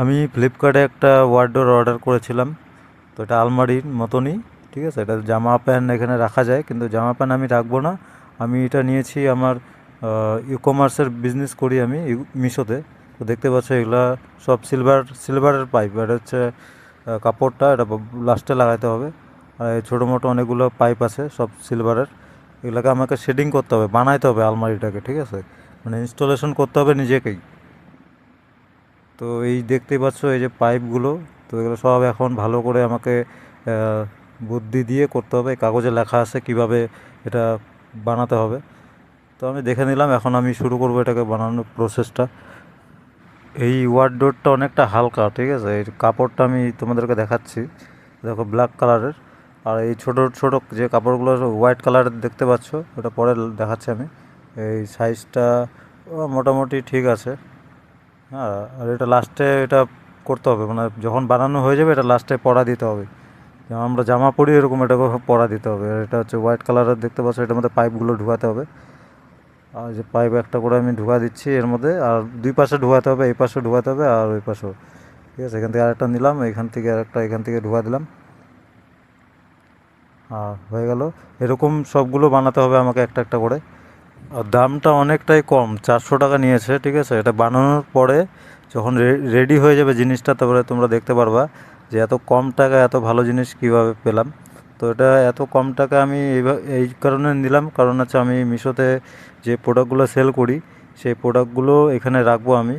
আমি ফ্লিপকার্টে একটা ওয়ার্ডরোব অর্ডার করেছিলাম। তো এটা আলমারির মতনই, ঠিক আছে? এটা জামা প্যান্ট এখানে রাখা যায়, কিন্তু জামা প্যান্ট আমি রাখব না। আমি এটা নিয়েছি আমার ই কমার্সের বিজনেস করি আমি মিশোতে। তো দেখতে পাচ্ছ এগুলা সব সিলভার সিলভারের পাইপ এটা হচ্ছে কাপড়টা, এটা লাস্টে লাগাতে হবে। আর ছোটো মোটো অনেকগুলো পাইপ আছে, সব সিলভারের এগুলোকে আমাকে শেডিং করতে হবে, বানাইতে হবে আলমারিটাকে, ঠিক আছে? মানে ইনস্টলেশন করতে হবে নিজেকেই। তো এই দেখতেই পাচ্ছ এই যে পাইপগুলো, তো এগুলো সব এখন ভালো করে আমাকে বুদ্ধি দিয়ে করতে হবে। কাগজে লেখা আছে কীভাবে এটা বানাতে হবে। তো আমি দেখে নিলাম, এখন আমি শুরু করব এটাকে বানানোর প্রসেসটা এই ওয়ার্ড ডোরটা অনেকটা হালকা, ঠিক আছে? এই কাপড়টা আমি তোমাদেরকে দেখাচ্ছি। দেখো ব্ল্যাক কালারের আর এই ছোট ছোট যে কাপড়গুলো হোয়াইট কালারের দেখতে পাচ্ছ? ওটা পরে দেখাচ্ছি আমি। এই সাইজটা মোটামুটি ঠিক আছে। হ্যাঁ আর এটা লাস্টে এটা করতে হবে। মানে যখন বানানো হয়ে যাবে, এটা লাস্টে পড়া দিতে হবে। যেমন আমরা জামা পরি, এরকম এটাকে পড়া দিতে হবে। এটা হচ্ছে হোয়াইট কালারের দেখতে পাচ্ছ, এটার মধ্যে পাইপগুলো ঢুকাতে হবে। আর যে পাইপ একটা করে আমি ঢুকা দিচ্ছি এর মধ্যে, আর দুই পাশে ঢুকাতে হবে, এই পাশে ঢুকাতে হবে, আর ওই পাশেও। ঠিক আছে, এখান থেকে আরেকটা নিলাম, এখান থেকে আরেকটা, এখান থেকে ঢুকা দিলাম। আর হয়ে গেল। এরকম সবগুলো বানাতে হবে আমাকে একটা একটা করে। দামটা অনেকটাই কম, চারশো টাকা নিয়েছে, ঠিক আছে? এটা বানানোর পরে যখন রেডি হয়ে যাবে জিনিসটা, তারপরে তোমরা দেখতে পারবা যে এত কম টাকা, এত ভালো জিনিস কীভাবে পেলাম। তো এটা এত কম টাকা আমি এই কারণে নিলাম। কারণ হচ্ছে আমি মিশোতে যে প্রোডাক্টগুলো সেল করি, সেই প্রোডাক্টগুলো এখানে রাখব আমি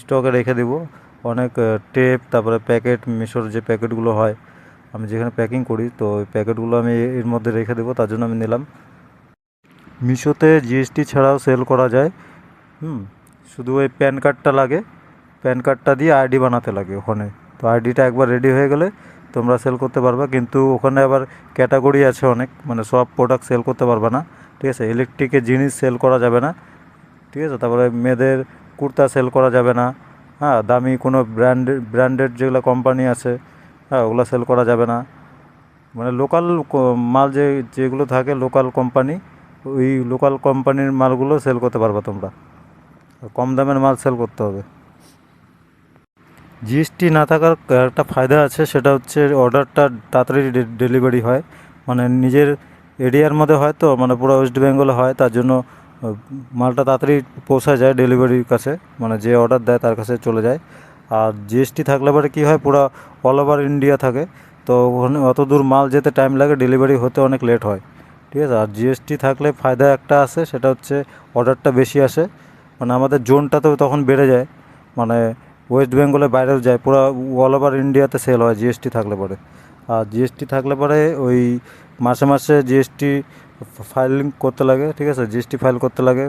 স্টকে রেখে দেবো। অনেক টেপ তারপরে প্যাকেট মিশোর যে প্যাকেটগুলো হয়, আমি যেখানে প্যাকিং করি, তো ওই প্যাকেটগুলো আমি এর মধ্যে রেখে দেবো, তার জন্য আমি নিলাম। মিশোতে জিএসটি ছাড়াও সেল করা যায়। হুম, শুধু ওই প্যান কার্ডটা লাগে। প্যান কার্ডটা দিয়ে আইডি বানাতে লাগে ওখানে। তো আইডিটা একবার রেডি হয়ে গেলে তোমরা সেল করতে পারবা। কিন্তু ওখানে আবার ক্যাটাগরি আছে অনেক মানে সব প্রোডাক্ট সেল করতে পারবে না। ঠিক আছে ইলেকট্রিকের জিনিস সেল করা যাবে না। ঠিক আছে, তারপরে মেয়েদের কুর্তা সেল করা যাবে না। হ্যাঁ দামি কোনো ব্র্যান্ডেড ব্র্যান্ডেড যেগুলো কোম্পানি আছে হ্যাঁ ওগুলো সেল করা যাবে না। মানে লোকাল মাল যে, যেগুলো থাকে লোকাল কোম্পানি ওই লোকাল কোম্পানির মালগুলো সেল করতে পারবে তোমরা। কম দামের মাল সেল করতে হবে। জিএসটি না থাকার একটা ফায়দা আছে, সেটা হচ্ছে অর্ডারটা তাড়াতাড়ি ডেলিভারি হয়। মানে নিজের এরিয়ার মধ্যে হয় তো মানে পুরো ওয়েস্ট বেঙ্গলে হয়, তার জন্য মালটা তাড়াতাড়ি পৌঁছা যায় ডেলিভারির কাছে। মানে যে অর্ডার দেয় তার কাছে চলে যায়। আর জিএসটি থাকলে পরে কী হয়, পুরো অল ওভার ইন্ডিয়া থাকে। তো ওখানে অত দূর মাল যেতে টাইম লাগে ডেলিভারি হতে অনেক লেট হয়। ঠিক আছে? আর জিএসটি থাকলে ফায়দা একটা আছে, সেটা হচ্ছে অর্ডারটা বেশি আসে। মানে আমাদের জোনটা তো তখন বেড়ে যায়। মানে ওয়েস্ট বেঙ্গলে বাইরেও যায়, পুরো অল ওভার ইন্ডিয়াতে সেল হয় জিএসটি থাকলে পরে। আর জিএসটি থাকলে পরে ওই মাসে মাসে জিএসটি ফাইলিং করতে লাগে, ঠিক আছে? জিএসটি ফাইল করতে লাগে।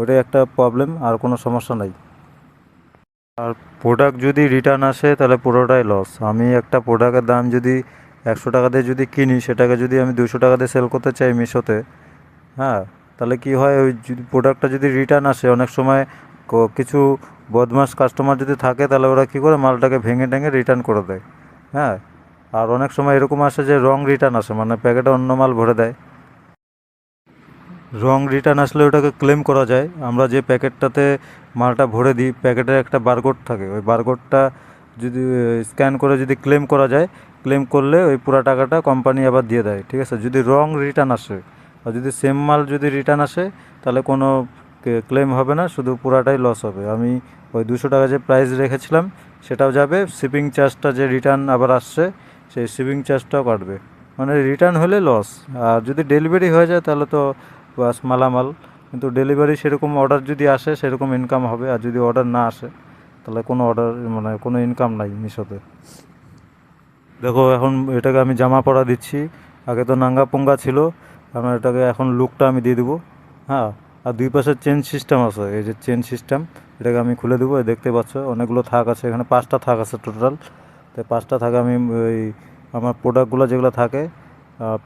ওটাই একটা প্রবলেম আর কোনো সমস্যা নাই। আর প্রোডাক্ট যদি রিটার্ন আসে, তাহলে পুরোটাই লস আমি একটা প্রোডাক্টের দাম যদি একশো টাকা দিয়ে যদি কিনি, সেটাকে যদি আমি দুশো টাকা দিয়ে সেল করতে চাই মিশোতে হ্যাঁ তাহলে কি হয়, ওই যদি প্রোডাক্টটা যদি রিটার্ন আসে, অনেক সময় কিছু বদমাস কাস্টমার যদি থাকে, তাহলে ওরা কী করে, মালটাকে ভেঙে টেঙে রিটার্ন করে দেয় হ্যাঁ? আর অনেক সময় এরকম আসে যে রং রিটার্ন আসে মানে প্যাকেটে অন্য মাল ভরে দেয়। রং রিটার্ন আসলে ওটাকে ক্লেম করা যায়। আমরা যে প্যাকেটটাতে মালটা ভরে দিই প্যাকেটের একটা বারকোড থাকে, ওই বারকোডটা যদি স্ক্যান করে যদি ক্লেম করা যায় ক্লেম করলে ওই পুরো টাকাটা কোম্পানি আবার দিয়ে দেয়, ঠিক আছে? যদি রং রিটার্ন আসে, আর যদি সেম মাল যদি রিটার্ন আসে, তাহলে কোনো ক্লেম হবে না, শুধু পুরাটাই লস হবে। আমি ওই দুশো টাকা যে প্রাইস রেখেছিলাম, সেটাও যাবে শিপিং চার্জটা যে রিটার্ন আবার আসছে, সেই শিপিং চার্জটাও কাটবে। মানে রিটার্ন হলে লস আর যদি ডেলিভারি হয়ে যায়, তাহলে তো বাস মালামাল। কিন্তু ডেলিভারি সেরকম অর্ডার যদি আসে, সেরকম ইনকাম হবে, আর যদি অর্ডার না আসে, তাহলে কোনো অর্ডার মানে কোনো ইনকাম নাই মিশোতে। দেখো, এখন এটাকে আমি জামা পরা দিচ্ছি। আগে তো নাঙ্গা পোঙ্গা ছিল, আমার এটাকে এখন লুকটা আমি দিয়ে দেবো। হ্যাঁ আর দুই পাশে চেন সিস্টেম আছে, এই যে চেন সিস্টেম, এটাকে আমি খুলে দেবো। দেখতে পাচ্ছ, অনেকগুলো থাক আছে, এখানে পাঁচটা থাক আছে টোটাল। তো পাঁচটা থাক আমি ওই আমার প্রোডাক্টগুলো যেগুলো থাকে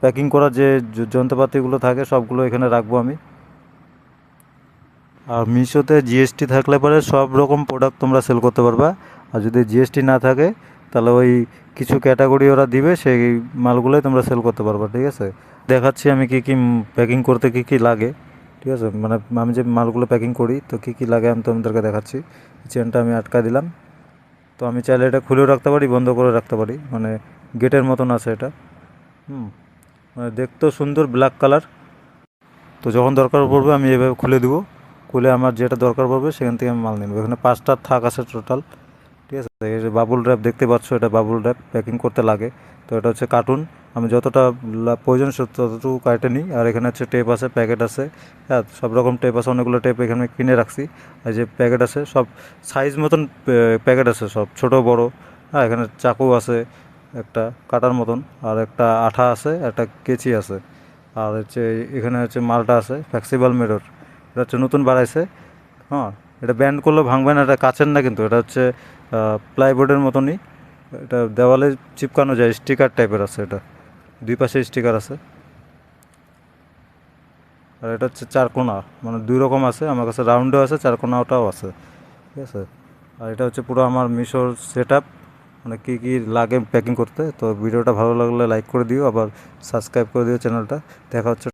প্যাকিং করার যে, যন্ত্রপাতিগুলো থাকে, সবগুলো এখানে রাখব আমি। আর মিশোতে জিএসটি থাকলে পরে সব রকম প্রোডাক্ট তোমরা সেল করতে পারবা। আর যদি জিএসটি না থাকে তাহলে ওই কিছু ক্যাটাগরি ওরা দিবে, সেই মালগুলোই তোমরা সেল করতে পারবা, ঠিক আছে? দেখাচ্ছি আমি কী কী প্যাকিং করতে কী কী লাগে, ঠিক আছে? মানে আমি যে মালগুলো প্যাকিং করি, তো কী কী লাগে আমি তোমাদেরকে দেখাচ্ছি। চেনটা আমি আটকা দিলাম। তো আমি চাইলে এটা খুলেও রাখতে পারি, বন্ধ করে রাখতে পারি মানে গেটের মতন আছে এটা। হুম মানে দেখতেও সুন্দর ব্ল্যাক কালার তো যখন দরকার পড়বে আমি এভাবে খুলে দেবো। খুলে আমার যেটা দরকার পড়বে, সেখান থেকে আমি মাল নেব। এখানে পাঁচটা থাক আছে টোটাল ঠিক আছে? এই যে বাবুল র্যাপ দেখতে পাচ্ছ, এটা বাবুল র্যাপ প্যাকিং করতে লাগে। তো এটা হচ্ছে কার্টুন আমি যতটা প্রয়োজন ততটুকু কাটে নিই। আর এখানে হচ্ছে টেপ আছে প্যাকেট আছে। হ্যাঁ সব রকম টেপ আছে, অনেকগুলো টেপ এখানে কিনে রাখছি। আর যে প্যাকেট আছে, সব সাইজ মতন প্যাকেট আছে সব। ছোট, বড়। হ্যাঁ এখানে চাকু আছে, একটা কাটার মতন। আর একটা আঠা আছে, একটা কেচি আছে। আর হচ্ছে এখানে হচ্ছে মালটা আছে ফ্লেক্সিবল মিরর এটা হচ্ছে নতুন বাড়াইছে হ্যাঁ এটা ব্যান্ড করলে ভাঙবে না, এটা কাচের না কিন্তু, এটা হচ্ছে প্লাইবোর্ডের মতনই। এটা দেওয়ালে চিপকানো যায় স্টিকার টাইপের আছে এটা। দুই পাশে স্টিকার আছে। আর এটা হচ্ছে চারকোনা মানে দুই রকম আছে, আমার কাছে রাউন্ডও আছে চারকোনাটাও আছে, ঠিক আছে? আর এটা হচ্ছে পুরো আমার মিশোর সেট মানে কী কী লাগে প্যাকিং করতে, তো ভিডিওটা ভালো লাগলে লাইক করে দিও, আবার সাবস্ক্রাইব করে দিও চ্যানেলটা দেখা হচ্ছে